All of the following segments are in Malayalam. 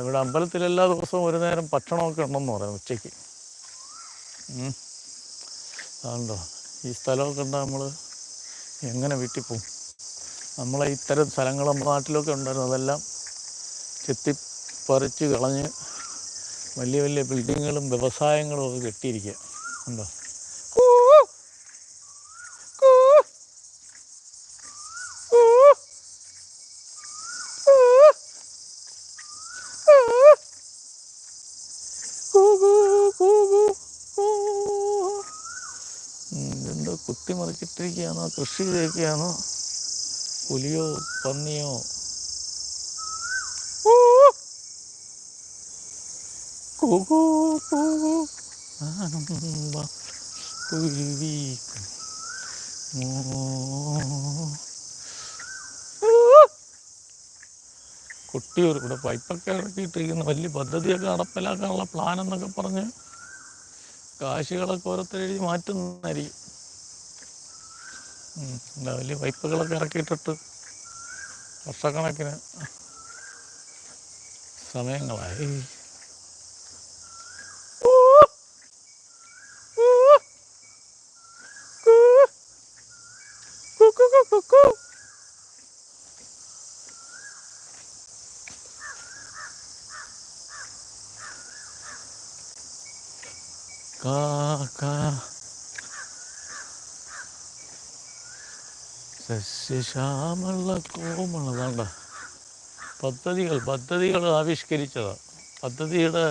ഇവിടെ അമ്പലത്തിൽ എല്ലാ ദിവസവും ഒരു നേരം ഭക്ഷണമൊക്കെ ഉണ്ടെന്ന് പറയാം ഉച്ചയ്ക്ക്. അതുണ്ടോ ഈ സ്ഥലമൊക്കെ ഉണ്ട് നമ്മൾ എങ്ങനെ വീട്ടിൽ പോകും നമ്മളെ ഇത്തരം സ്ഥലങ്ങൾ നമ്മുടെ നാട്ടിലൊക്കെ ഉണ്ടായിരുന്നു. അതെല്ലാം ചെത്തിപ്പറിച്ച് കളഞ്ഞ് വലിയ വലിയ ബിൽഡിങ്ങുകളും വ്യവസായങ്ങളും ഒക്കെ കെട്ടിയിരിക്കുക. ഉണ്ടോ കുത്തിമറിച്ചിട്ടിരിക്കുകയാണോ? കൃഷി ചെയ്യുകയാണോ പുലിയോ പന്നിയോ? കുരുവി. ഇവിടെ പൈപ്പൊക്കെ ഇറക്കിയിട്ടിരിക്കുന്ന. വലിയ പദ്ധതിയൊക്കെ നടപ്പിലാക്കാനുള്ള പ്ലാൻ എന്നൊക്കെ പറഞ്ഞ് കാശികളൊക്കെ ഓരോരുത്തരെഴുതി മാറ്റുന്നതായിരിക്കും. വലിയ പൈപ്പുകളൊക്കെ ഇറക്കിയിട്ടിട്ട് വർഷക്കണക്കിന് സമയങ്ങളായി. കൂ, കൂ, കൂ, കൂ, കൂ, കൂ. കാ കാ സസ്യശ്യാമള കോമള. വേണ്ട. പദ്ധതികൾ പദ്ധതികൾ ആവിഷ്കരിച്ചതാണ് പദ്ധതിയുടെ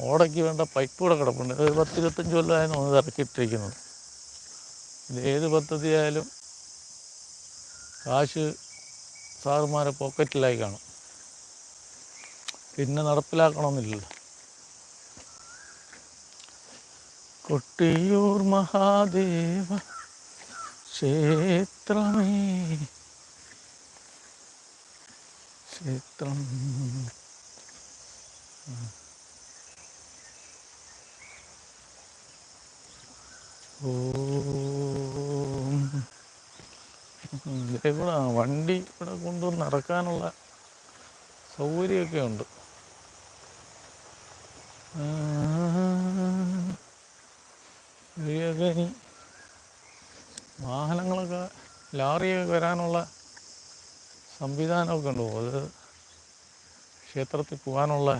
ഓടയ്ക്ക് വേണ്ട പൈപ്പ് കൂടെ കിടപ്പുണ്ട്. ഒരു പത്ത് ഇരുപത്തഞ്ച് കൊല്ലമായിരുന്നു ഒന്ന് ഇറക്കിയിട്ടിരിക്കുന്നത്. ഇത് ഏത് പദ്ധതിയായാലും കാശ് സാറുമാരെ പോക്കറ്റിലായി കാണും. പിന്നെ നടപ്പിലാക്കണമെന്നില്ലല്ലോ. കൊട്ടിയൂർ മഹാദേവ. ക്ഷേത്രമേ. ക്ഷേത്രം. ഓം. ഇവിടെ വണ്ടി ഇവിടെ കൊണ്ടുവന്ന് ഇറക്കാനുള്ള സൗകര്യമൊക്കെ ഉണ്ട്. ഇവയൊക്കെ ഇനി വാഹനങ്ങളൊക്കെ ലാറിയൊക്കെ വരാനുള്ള സംവിധാനമൊക്കെ ഉണ്ടോ? അത് ക്ഷേത്രത്തിൽ പോകാനുള്ള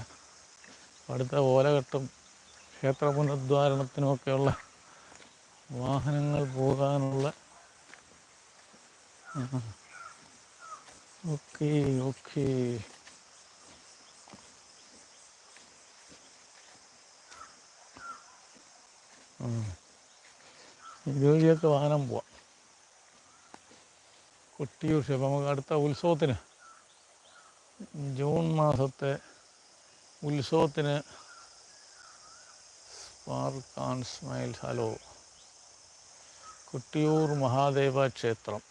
അടുത്ത ഓലകെട്ടും ക്ഷേത്ര പുനരുദ്ധാരണത്തിനുമൊക്കെയുള്ള വാഹനങ്ങൾ പോകാനുള്ള ഓക്കെ ഓക്കെ. ഇതുവഴിയൊക്കെ വാഹനം പോവാം. കൊട്ടിയൂർ ക്ഷേത്രം നമുക്ക് അടുത്ത ഉത്സവത്തിന് ജൂൺ മാസത്തെ ഉത്സവത്തിന് spark and smile hello. Kuttiyoor Mahadeva ക്ഷേത്രം.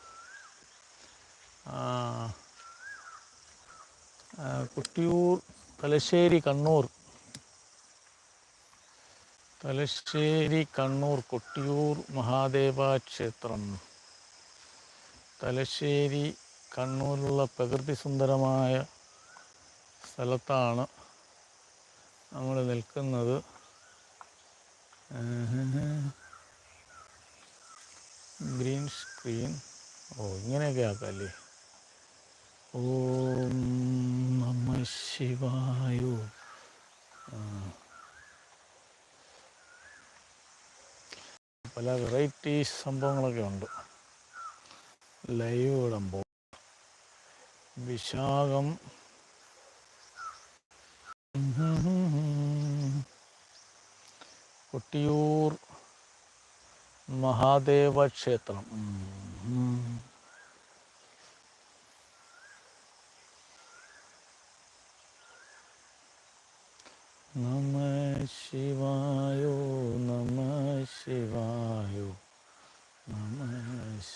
കൊട്ടിയൂർ തലശ്ശേരി കണ്ണൂർ തലശ്ശേരി കണ്ണൂർ കൊട്ടിയൂർ മഹാദേവ ക്ഷേത്രം. തലശ്ശേരി കണ്ണൂരിലുള്ള പ്രകൃതി സുന്ദരമായ സ്ഥലത്താണ് നമ്മൾ നിൽക്കുന്നത്. Green screen. ഓ ഇങ്ങനെയൊക്കെ ആക്കല്ലേ? ഓം നമ ശിവായോ. പല വെറൈറ്റി സംഭവങ്ങളൊക്കെ ഉണ്ട്. ലൈവ് ഇടുമ്പോൾ വിശാഖം. കൊട്ടിയൂർ മഹാദേവ ക്ഷേത്രം. നമ ശിവായോ നമ ശിവായോ നമ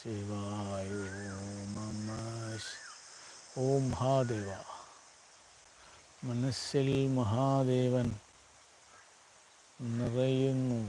ശിവായോ ഓം മഹാദേവ മനസ്സിൽ മഹാദേവൻ നിറയുന്നു.